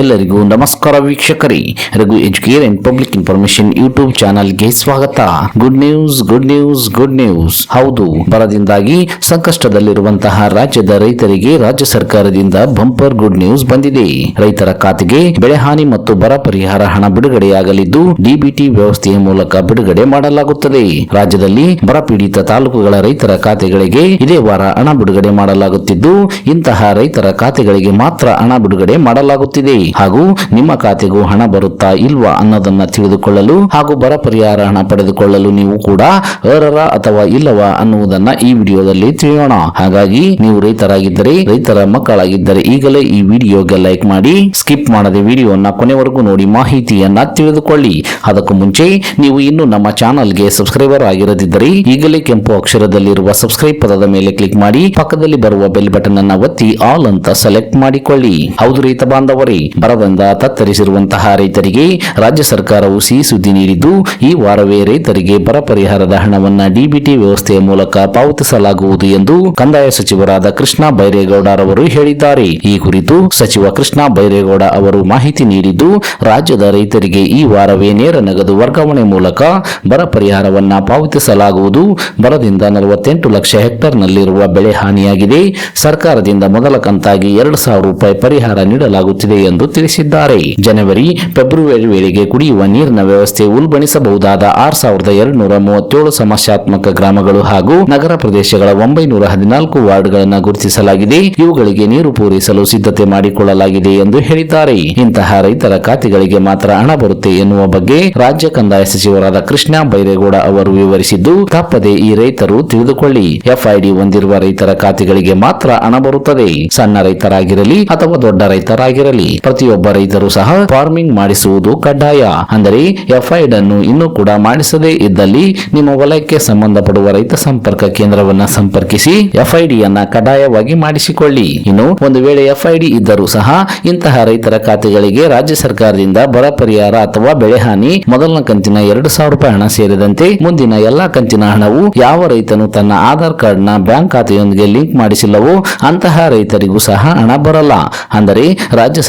ಎಲ್ಲರಿಗೂ ನಮಸ್ಕಾರ ವೀಕ್ಷಕರೇ. Raghu educare and public information YouTube ಚಾನಲ್ಗೆ ಸ್ವಾಗತ. Good news good news good news. ಹೌದು, ಬರದಿಂದಾಗಿ ಸಂಕಷ್ಟದಲ್ಲಿರುವಂತಹ ರಾಜ್ಯದ ರೈತರಿಗೆ ರಾಜ್ಯ ಸರ್ಕಾರದಿಂದ ಬಂಪರ್ ಗುಡ್ ನ್ಯೂಸ್ ಬಂದಿದೆ. ರೈತರ ಖಾತೆಗೆ ಬೆಳೆಹಾನಿ ಮತ್ತು ಬರ ಪರಿಹಾರ ಹಣ ಬಿಡುಗಡೆಯಾಗಲಿದ್ದು ಡಿಬಿಟಿ ವ್ಯವಸ್ಥೆಯ ಮೂಲಕ ಬಿಡುಗಡೆ ಮಾಡಲಾಗುತ್ತದೆ. ರಾಜ್ಯದಲ್ಲಿ ಬರ ಪೀಡಿತ ತಾಲೂಕುಗಳ ರೈತರ ಖಾತೆಗಳಿಗೆ ಇದೇ ವಾರ ಹಣ ಬಿಡುಗಡೆ ಮಾಡಲಾಗುತ್ತಿದ್ದು, ಇಂತಹ ರೈತರ ಖಾತೆಗಳಿಗೆ ಮಾತ್ರ ಹಣ ಬಿಡುಗಡೆ ಮಾಡಲಾಗುತ್ತಿದೆ. ಹಾಗೂ ನಿಮ್ಮ ಖಾತೆಗೂ ಹಣ ಬರುತ್ತಾ ಇಲ್ವಾ ಅನ್ನೋದನ್ನ ತಿಳಿದುಕೊಳ್ಳಲು ಹಾಗೂ ಬರ ಪರಿಹಾರ ಹಣ ಪಡೆದುಕೊಳ್ಳಲು ನೀವು ಕೂಡ ಅರ್ಹರ ಅಥವಾ ಇಲ್ಲವಾ ಅನ್ನುವುದನ್ನ ಈ ವಿಡಿಯೋದಲ್ಲಿ ತಿಳಿಯೋಣ. ಹಾಗಾಗಿ ನೀವು ರೈತರಾಗಿದ್ದರೆ, ರೈತರ ಮಕ್ಕಳಾಗಿದ್ದರೆ ಈಗಲೇ ಈ ವಿಡಿಯೋಗೆ ಲೈಕ್ ಮಾಡಿ, ಸ್ಕಿಪ್ ಮಾಡದೆ ವಿಡಿಯೋನ ಕೊನೆವರೆಗೂ ನೋಡಿ ಮಾಹಿತಿಯನ್ನ ತಿಳಿದುಕೊಳ್ಳಿ. ಅದಕ್ಕೂ ಮುಂಚೆ ನೀವು ಇನ್ನು ನಮ್ಮ ಚಾನಲ್ಗೆ ಸಬ್ಸ್ಕ್ರೈಬರ್ ಆಗಿರದಿದ್ದರೆ ಈಗಲೇ ಕೆಂಪು ಅಕ್ಷರದಲ್ಲಿರುವ ಸಬ್ಸ್ಕ್ರೈಬ್ ಪದದ ಮೇಲೆ ಕ್ಲಿಕ್ ಮಾಡಿ, ಪಕ್ಕದಲ್ಲಿ ಬರುವ ಬೆಲ್ ಬಟನ್ ಅನ್ನ ಒತ್ತಿ ಆಲ್ ಅಂತ ಸೆಲೆಕ್ಟ್ ಮಾಡಿಕೊಳ್ಳಿ. ಹೌದು ರೈತ ಬಾಂಧವರೇ ಬರದಿಂದ ತತ್ತರಿಸಿರುವಂತಹ ರೈತರಿಗೆ ರಾಜ್ಯ ಸರ್ಕಾರವು ಸಿಹಿ ಸುದ್ದಿ ನೀಡಿದ್ದು, ಈ ವಾರವೇ ರೈತರಿಗೆ ಬರ ಪರಿಹಾರದ ಹಣವನ್ನು ಡಿಬಿಟಿ ವ್ಯವಸ್ಥೆಯ ಮೂಲಕ ಪಾವತಿಸಲಾಗುವುದು ಎಂದು ಕಂದಾಯ ಸಚಿವರಾದ ಕೃಷ್ಣ ಬೈರೇಗೌಡರವರು ಹೇಳಿದ್ದಾರೆ. ಈ ಕುರಿತು ಸಚಿವ ಕೃಷ್ಣ ಬೈರೇಗೌಡ ಅವರು ಮಾಹಿತಿ ನೀಡಿದ್ದು, ರಾಜ್ಯದ ರೈತರಿಗೆ ಈ ವಾರವೇ ನೇರ ನಗದು ವರ್ಗಾವಣೆ ಮೂಲಕ ಬರ ಪರಿಹಾರವನ್ನು ಪಾವತಿಸಲಾಗುವುದು. ಬರದಿಂದ ನಲವತ್ತೆಂಟು ಲಕ್ಷ ಹೆಕ್ಟರ್ನಲ್ಲಿರುವ ಬೆಳೆ ಹಾನಿಯಾಗಿದೆ. ಸರ್ಕಾರದಿಂದ ಮೊದಲ ಕಂತಾಗಿ ಎರಡು ಸಾವಿರ ರೂಪಾಯಿ ಪರಿಹಾರ ನೀಡಲಾಗುತ್ತಿದೆ ಎಂದು ತಿಳಿಸಿದ್ದಾರೆ. ಜನವರಿ, ಫೆಬ್ರವರಿ ವೇಳೆಗೆ ಕುಡಿಯುವ ನೀರಿನ ವ್ಯವಸ್ಥೆ ಉಲ್ಬಣಿಸಬಹುದಾದ ಆರ್ ಸಾವಿರದ ಎರಡುನೂರ ಮೂವತ್ತೇಳು ಸಮಸ್ಯಾತ್ಮಕ ಗ್ರಾಮಗಳು ಹಾಗೂ ನಗರ ಪ್ರದೇಶಗಳ ಒಂಬೈನೂರ ಹದಿನಾಲ್ಕು ವಾರ್ಡ್ಗಳನ್ನು ಗುರುತಿಸಲಾಗಿದೆ. ಇವುಗಳಿಗೆ ನೀರು ಪೂರೈಸಲು ಸಿದ್ಧತೆ ಮಾಡಿಕೊಳ್ಳಲಾಗಿದೆ ಎಂದು ಹೇಳಿದ್ದಾರೆ. ಇಂತಹ ರೈತರ ಖಾತೆಗಳಿಗೆ ಮಾತ್ರ ಹಣ ಬರುತ್ತೆ ಎನ್ನುವ ಬಗ್ಗೆ ರಾಜ್ಯ ಕಂದಾಯ ಸಚಿವರಾದ ಕೃಷ್ಣ ಬೈರೇಗೌಡ ಅವರು ವಿವರಿಸಿದ್ದು, ತಪ್ಪದೆ ಈ ರೈತರು ತಿಳಿದುಕೊಳ್ಳಿ. ಎಫ್ಐಡಿ ಹೊಂದಿರುವ ರೈತರ ಖಾತೆಗಳಿಗೆ ಮಾತ್ರ ಹಣ ಬರುತ್ತದೆ. ಸಣ್ಣ ರೈತರಾಗಿರಲಿ ಅಥವಾ ದೊಡ್ಡ ರೈತರಾಗಿರಲಿ. ಪ್ರತಿಯೊಬ್ಬ ರೈತರು ಸಹ ಫಾರ್ಮಿಂಗ್ ಮಾಡಿಸುವುದು ಕಡ್ಡಾಯ. ಅಂದರೆ ಎಫ್ಐಡ್ ಅನ್ನು ಇನ್ನೂ ಕೂಡ ಮಾಡಿಸದೇ ಇದ್ದಲ್ಲಿ ನಿಮ್ಮ ವಲಯಕ್ಕೆ ಸಂಬಂಧಪಡುವ ರೈತ ಸಂಪರ್ಕ ಕೇಂದ್ರವನ್ನ ಸಂಪರ್ಕಿಸಿ ಎಫ್ಐಡಿ ಯನ್ನ ಕಡ್ಡಾಯವಾಗಿ ಮಾಡಿಸಿಕೊಳ್ಳಿ. ಇನ್ನು ಒಂದು ವೇಳೆ ಎಫ್ಐಡಿ ಇದ್ದರೂ ಸಹ ಇಂತಹ ರೈತರ ಖಾತೆಗಳಿಗೆ ರಾಜ್ಯ ಸರ್ಕಾರದಿಂದ ಬರ ಪರಿಹಾರ ಅಥವಾ ಬೆಳೆ ಹಾನಿ, ಮೊದಲನ ಕಂತಿನ ಎರಡು ಸಾವಿರ ರೂಪಾಯಿ ಹಣ ಸೇರಿದಂತೆ ಮುಂದಿನ ಎಲ್ಲಾ ಕಂತಿನ ಹಣವು ಯಾವ ರೈತನು ತನ್ನ ಆಧಾರ್ ಕಾರ್ಡ್ನ ಬ್ಯಾಂಕ್ ಖಾತೆಯೊಂದಿಗೆ ಲಿಂಕ್ ಮಾಡಿಸಿಲ್ಲವೋ ಅಂತಹ ರೈತರಿಗೂ ಸಹ ಹಣ ಬರಲ್ಲ. ಅಂದರೆ ರಾಜ್ಯ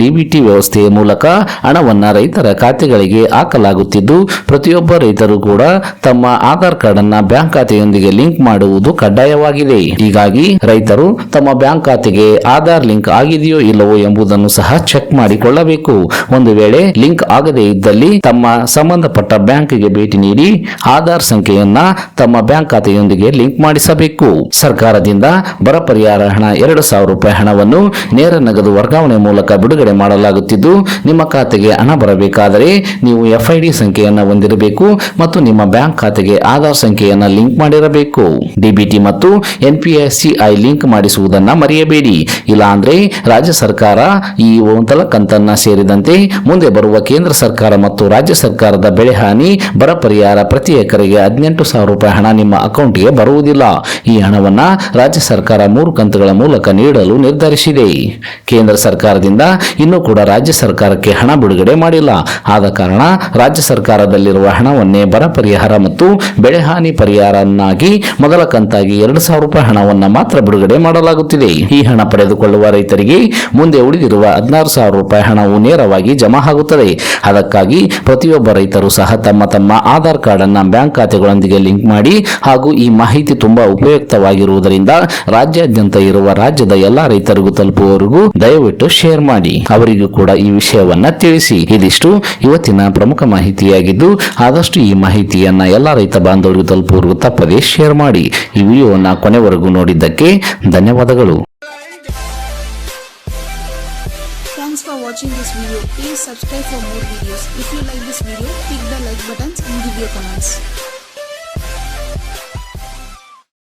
ಡಿಬಿಟಿ ವ್ಯವಸ್ಥೆಯ ಮೂಲಕ ಹಣವನ್ನು ರೈತರ ಖಾತೆಗಳಿಗೆ ಹಾಕಲಾಗುತ್ತಿದ್ದು, ಪ್ರತಿಯೊಬ್ಬ ರೈತರು ಕೂಡ ತಮ್ಮ ಆಧಾರ್ ಕಾರ್ಡ್ ಅನ್ನ ಬ್ಯಾಂಕ್ ಖಾತೆಯೊಂದಿಗೆ ಲಿಂಕ್ ಮಾಡುವುದು ಕಡ್ಡಾಯವಾಗಿದೆ. ಹೀಗಾಗಿ ರೈತರು ತಮ್ಮ ಬ್ಯಾಂಕ್ ಖಾತೆಗೆ ಆಧಾರ್ ಲಿಂಕ್ ಆಗಿದೆಯೋ ಇಲ್ಲವೋ ಎಂಬುದನ್ನು ಸಹ ಚೆಕ್ ಮಾಡಿಕೊಳ್ಳಬೇಕು. ಒಂದು ವೇಳೆ ಲಿಂಕ್ ಆಗದೇ ಇದ್ದಲ್ಲಿ ತಮ್ಮ ಸಂಬಂಧಪಟ್ಟ ಬ್ಯಾಂಕ್ಗೆ ಭೇಟಿ ನೀಡಿ ಆಧಾರ್ ಸಂಖ್ಯೆಯನ್ನ ತಮ್ಮ ಬ್ಯಾಂಕ್ ಖಾತೆಯೊಂದಿಗೆ ಲಿಂಕ್ ಮಾಡಿಸಬೇಕು. ಸರ್ಕಾರದಿಂದ ಬರ ಪರಿಹಾರ ಹಣ ಎರಡು ಸಾವಿರ ರೂಪಾಯಿ ಹಣವನ್ನು ನೇರ ನಗದು ವರ್ಗಾವಣೆ ಮೂಲಕ ಬಿಡುಗಡೆ ಮಾಡಲಾಗುತ್ತಿದ್ದು, ನಿಮ್ಮ ಖಾತೆಗೆ ಹಣ ಬರಬೇಕಾದರೆ ನೀವು ಎಫ್ಐಡಿ ಸಂಖ್ಯೆಯನ್ನು ಹೊಂದಿರಬೇಕು ಮತ್ತು ನಿಮ್ಮ ಬ್ಯಾಂಕ್ ಖಾತೆಗೆ ಆಧಾರ್ ಸಂಖ್ಯೆಯನ್ನು ಲಿಂಕ್ ಮಾಡಿರಬೇಕು. ಡಿಬಿಟಿ ಮತ್ತು ಎನ್ಪಿಎಸ್ಸಿಐ ಲಿಂಕ್ ಮಾಡಿಸುವುದನ್ನು ಮರೆಯಬೇಡಿ. ಇಲ್ಲಾಂದ್ರೆ ರಾಜ್ಯ ಸರ್ಕಾರ ಈ ಒಂದಲ ಕಂತನ್ನ ಸೇರಿದಂತೆ ಮುಂದೆ ಬರುವ ಕೇಂದ್ರ ಸರ್ಕಾರ ಮತ್ತು ರಾಜ್ಯ ಸರ್ಕಾರದ ಬೆಳೆ ಹಾನಿ, ಬರ ಪರಿಹಾರ ಪ್ರತಿ ಎಕರೆಗೆ ಹದಿನೆಂಟು ಸಾವಿರ ರೂಪಾಯಿ ಹಣ ನಿಮ್ಮ ಅಕೌಂಟ್ಗೆ ಬರುವುದಿಲ್ಲ. ಈ ಹಣವನ್ನು ರಾಜ್ಯ ಸರ್ಕಾರ ಮೂರು ಕಂತುಗಳ ಮೂಲಕ ನೀಡಲು ನಿರ್ಧರಿಸಿದೆ. ಕೇಂದ್ರ ಸರ್ಕಾರದಿಂದ ಇನ್ನೂ ಕೂಡ ರಾಜ್ಯ ಸರ್ಕಾರಕ್ಕೆ ಹಣ ಬಿಡುಗಡೆ ಮಾಡಿಲ್ಲ. ಆದ ಕಾರಣ ರಾಜ್ಯ ಸರ್ಕಾರದಲ್ಲಿರುವ ಹಣವನ್ನೇ ಬರ ಪರಿಹಾರ ಮತ್ತು ಬೆಳೆ ಹಾನಿ ಪರಿಹಾರನ್ನಾಗಿ ಮೊದಲ ಕಂತಾಗಿ ಎರಡು ಸಾವಿರ ರೂಪಾಯಿ ಹಣವನ್ನ ಮಾತ್ರ ಬಿಡುಗಡೆ ಮಾಡಲಾಗುತ್ತಿದೆ. ಈ ಹಣ ಪಡೆದುಕೊಳ್ಳುವ ರೈತರಿಗೆ ಮುಂದೆ ಉಳಿದಿರುವ ಹದಿನಾರು ಸಾವಿರ ರೂಪಾಯಿ ಹಣವು ನೇರವಾಗಿ ಜಮಾ ಆಗುತ್ತದೆ. ಅದಕ್ಕಾಗಿ ಪ್ರತಿಯೊಬ್ಬ ರೈತರು ಸಹ ತಮ್ಮ ತಮ್ಮ ಆಧಾರ್ ಕಾರ್ಡ್ ಅನ್ನ ಬ್ಯಾಂಕ್ ಖಾತೆಗಳೊಂದಿಗೆ ಲಿಂಕ್ ಮಾಡಿ ಹಾಗೂ ಈ ಮಾಹಿತಿ ತುಂಬಾ ಉಪಯುಕ್ತವಾಗಿರುವುದರಿಂದ ರಾಜ್ಯಾದ್ಯಂತ ಇರುವ ರಾಜ್ಯದ ಎಲ್ಲಾ ರೈತರಿಗೂ ತಲುಪುವವರೆಗೂ ದಯವಿಟ್ಟು ಶೇರ್ ಮಾಡಿ ಅವರಿಗೂ ಕೂಡ ಈ ವಿಷಯವನ್ನ ತಿಳಿಸಿ ಇದಿಷ್ಟು ಇವತ್ತಿನ ಪ್ರಮುಖ ಮಾಹಿತಿಯಾಗಿದ್ದು ಆದಷ್ಟು ಈ ಮಾಹಿತಿಯನ್ನ ಎಲ್ಲ ರೈತ ಬಾಂಧವರಿಗೂ ತಲುಪುವವರೆಗೂ ತಪ್ಪದೇ ಶೇರ್ ಮಾಡಿ ಈ ವಿಡಿಯೋವನ್ನ ಕೊನೆವರೆಗೂ ನೋಡಿದ್ದಕ್ಕೆ ಧನ್ಯವಾದಗಳು Thanks for watching this video. Please subscribe for more videos. If you like this video, click the like buttons and give your comments.